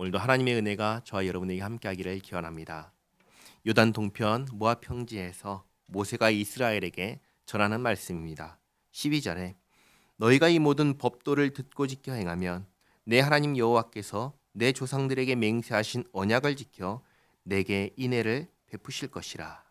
오늘도 하나님의 은혜가 저와 여러분에게 함께하기를 기원합니다. 요단 동편 모압 평지에서 모세가 이스라엘에게 전하는 말씀입니다. 12절에 너희가 이 모든 법도를 듣고 지켜 행하면 내 하나님 여호와께서 내 조상들에게 맹세하신 언약을 지켜 내게 인애를 베푸실 것이라.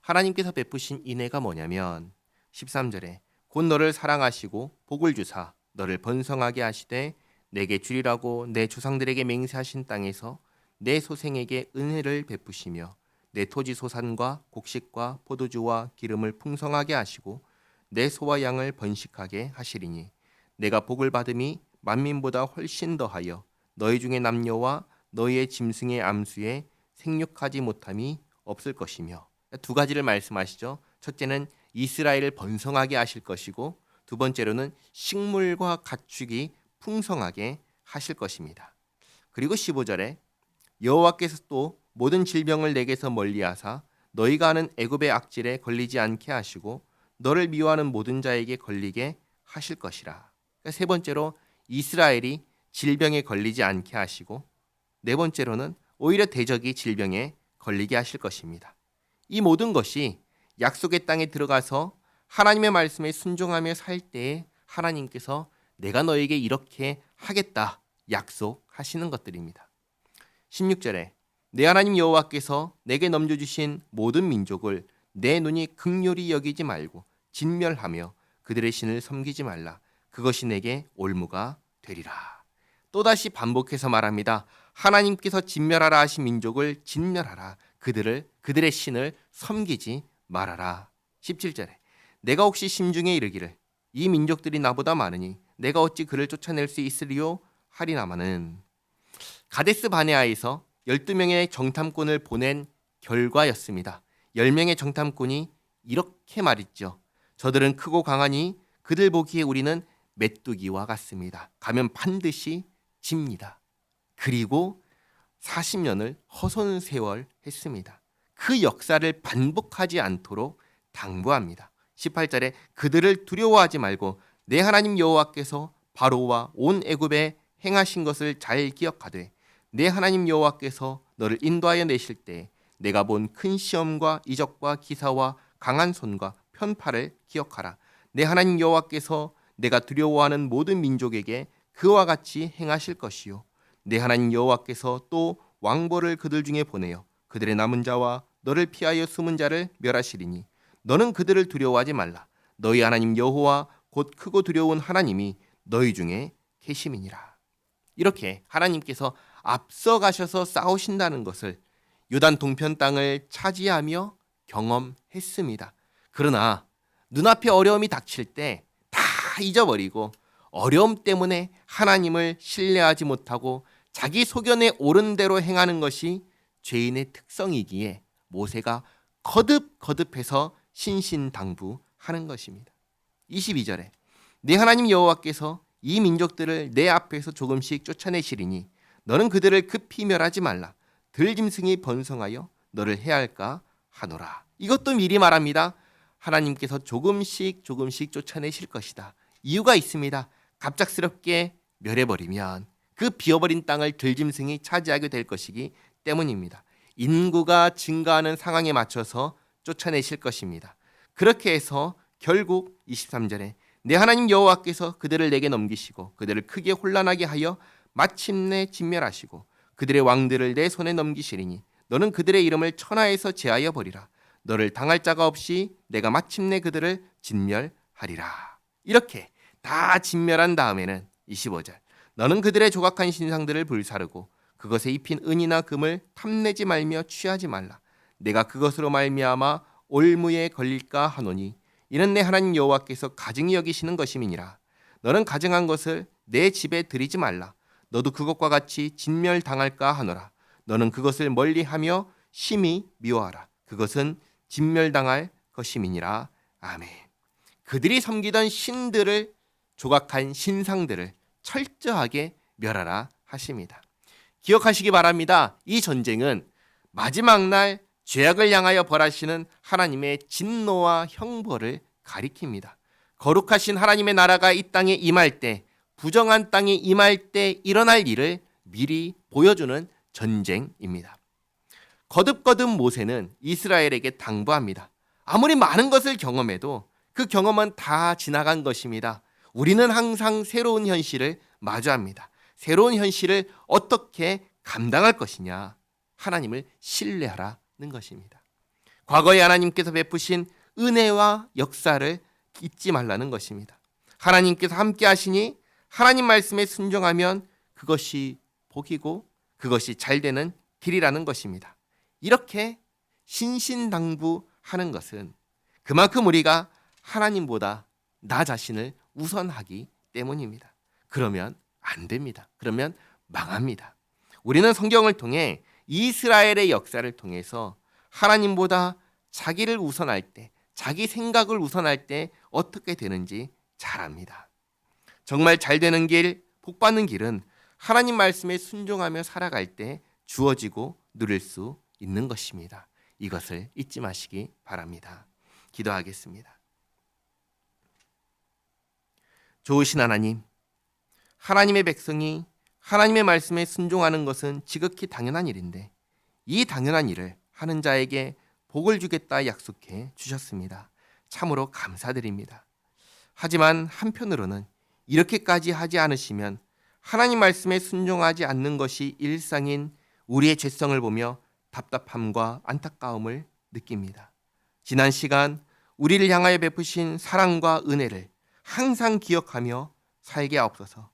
하나님께서 베푸신 인애가 뭐냐면 13절에 곧 너를 사랑하시고 복을 주사 너를 번성하게 하시되 내게 주리라고 내 조상들에게 맹세하신 땅에서 내 소생에게 은혜를 베푸시며 내 토지 소산과 곡식과 포도주와 기름을 풍성하게 하시고 내 소와 양을 번식하게 하시리니 내가 복을 받음이 만민보다 훨씬 더하여 너희 중에 남녀와 너희의 짐승의 암수에 생육하지 못함이 없을 것이며 두 가지를 말씀하시죠. 첫째는 이스라엘을 번성하게 하실 것이고 두 번째로는 식물과 가축이 풍성하게 하실 것입니다. 그리고 15절에 여호와께서 또 모든 질병을 내게서 멀리하사 너희가 하는 애굽의 악질에 걸리지 않게 하시고 너를 미워하는 모든 자에게 걸리게 하실 것이라. 그러니까 세 번째로 이스라엘이 질병에 걸리지 않게 하시고 네 번째로는 오히려 대적이 질병에 걸리게 하실 것입니다. 이 모든 것이 약속의 땅에 들어가서 하나님의 말씀에 순종하며 살 때에 하나님께서 내가 너에게 이렇게 하겠다 약속하시는 것들입니다. 16절에 내 하나님 여호와께서 내게 넘겨주신 모든 민족을 내 눈이 극렬히 여기지 말고 진멸하며 그들의 신을 섬기지 말라. 그것이 내게 올무가 되리라. 또다시 반복해서 말합니다. 하나님께서 진멸하라 하신 민족을 진멸하라. 그들을 그들의 신을 섬기지 말아라. 17절에 내가 혹시 심중에 이르기를 이 민족들이 나보다 많으니 내가 어찌 그를 쫓아낼 수 있으리요 하리나마는 가데스 바네아에서 12명의 정탐꾼을 보낸 결과였습니다. 10명의 정탐꾼이 이렇게 말했죠. 저들은 크고 강하니 그들 보기에 우리는 메뚜기와 같습니다. 가면 반드시 집니다. 그리고 40년을 허손 세월 했습니다. 그 역사를 반복하지 않도록 당부합니다. 18절에 그들을 두려워하지 말고 내 하나님 여호와께서 바로와 온 애굽에 행하신 것을 잘 기억하되 내 하나님 여호와께서 너를 인도하여 내실 때 내가 본 큰 시험과 이적과 기사와 강한 손과 편파를 기억하라. 내 하나님 여호와께서 내가 두려워하는 모든 민족에게 그와 같이 행하실 것이요. 내 하나님 여호와께서 또 왕보를 그들 중에 보내어 그들의 남은 자와 너를 피하여 숨은 자를 멸하시리니 너는 그들을 두려워하지 말라. 너희 하나님 여호와 곧 크고 두려운 하나님이 너희 중에 계심이니라. 이렇게 하나님께서 앞서 가셔서 싸우신다는 것을 요단 동편 땅을 차지하며 경험했습니다. 그러나 눈앞에 어려움이 닥칠 때 다 잊어버리고 어려움 때문에 하나님을 신뢰하지 못하고 자기 소견에 옳은 대로 행하는 것이 죄인의 특성이기에 모세가 거듭 거듭해서 신신당부하는 것입니다. 22절에 내 하나님 여호와께서 이 민족들을 내 앞에서 조금씩 쫓아내시리니 너는 그들을 급히 멸하지 말라. 들짐승이 번성하여 너를 해할까 하노라. 이것도 미리 말합니다. 하나님께서 조금씩 조금씩 쫓아내실 것이다. 이유가 있습니다. 갑작스럽게 멸해버리면 그 비어버린 땅을 들짐승이 차지하게 될 것이기 때문입니다. 인구가 증가하는 상황에 맞춰서 쫓아내실 것입니다. 그렇게 해서 결국 23절에 내 하나님 여호와께서 그들을 내게 넘기시고 그들을 크게 혼란하게 하여 마침내 진멸하시고 그들의 왕들을 내 손에 넘기시리니 너는 그들의 이름을 천하에서 제하여 버리라. 너를 당할 자가 없이 내가 마침내 그들을 진멸하리라. 이렇게 다 진멸한 다음에는 25절 너는 그들의 조각한 신상들을 불사르고 그것에 입힌 은이나 금을 탐내지 말며 취하지 말라. 내가 그것으로 말미암아 올무에 걸릴까 하노니 이는 내 하나님 여호와께서 가증히 여기시는 것임이니라. 너는 가증한 것을 내 집에 들이지 말라. 너도 그것과 같이 진멸당할까 하노라. 너는 그것을 멀리하며 심히 미워하라. 그것은 진멸당할 것임이니라. 아멘. 그들이 섬기던 신들을 조각한 신상들을 철저하게 멸하라 하십니다. 기억하시기 바랍니다. 이 전쟁은 마지막 날 죄악을 향하여 벌하시는 하나님의 진노와 형벌을 가리킵니다. 거룩하신 하나님의 나라가 이 땅에 임할 때, 부정한 땅에 임할 때 일어날 일을 미리 보여주는 전쟁입니다. 거듭거듭 모세는 이스라엘에게 당부합니다. 아무리 많은 것을 경험해도 그 경험은 다 지나간 것입니다. 우리는 항상 새로운 현실을 마주합니다. 새로운 현실을 어떻게 감당할 것이냐? 하나님을 신뢰하라 는 것입니다. 과거에 하나님께서 베푸신 은혜와 역사를 잊지 말라는 것입니다. 하나님께서 함께 하시니 하나님 말씀에 순종하면 그것이 복이고 그것이 잘 되는 길이라는 것입니다. 이렇게 신신당부하는 것은 그만큼 우리가 하나님보다 나 자신을 우선하기 때문입니다. 그러면 안 됩니다. 그러면 망합니다. 우리는 성경을 통해 이스라엘의 역사를 통해서 하나님보다 자기를 우선할 때, 자기 생각을 우선할 때 어떻게 되는지 잘 압니다. 정말 잘 되는 길, 복 받는 길은 하나님 말씀에 순종하며 살아갈 때 주어지고 누릴 수 있는 것입니다. 이것을 잊지 마시기 바랍니다. 기도하겠습니다. 좋으신 하나님, 하나님의 백성이 하나님의 말씀에 순종하는 것은 지극히 당연한 일인데 이 당연한 일을 하는 자에게 복을 주겠다 약속해 주셨습니다. 참으로 감사드립니다. 하지만 한편으로는 이렇게까지 하지 않으시면 하나님 말씀에 순종하지 않는 것이 일상인 우리의 죄성을 보며 답답함과 안타까움을 느낍니다. 지난 시간 우리를 향하여 베푸신 사랑과 은혜를 항상 기억하며 살게 하옵소서.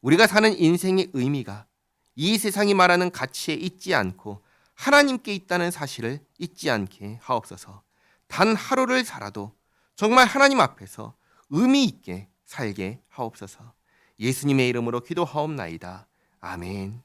우리가 사는 인생의 의미가 이 세상이 말하는 가치에 있지 않고 하나님께 있다는 사실을 잊지 않게 하옵소서. 단 하루를 살아도 정말 하나님 앞에서 의미 있게 살게 하옵소서. 예수님의 이름으로 기도하옵나이다. 아멘.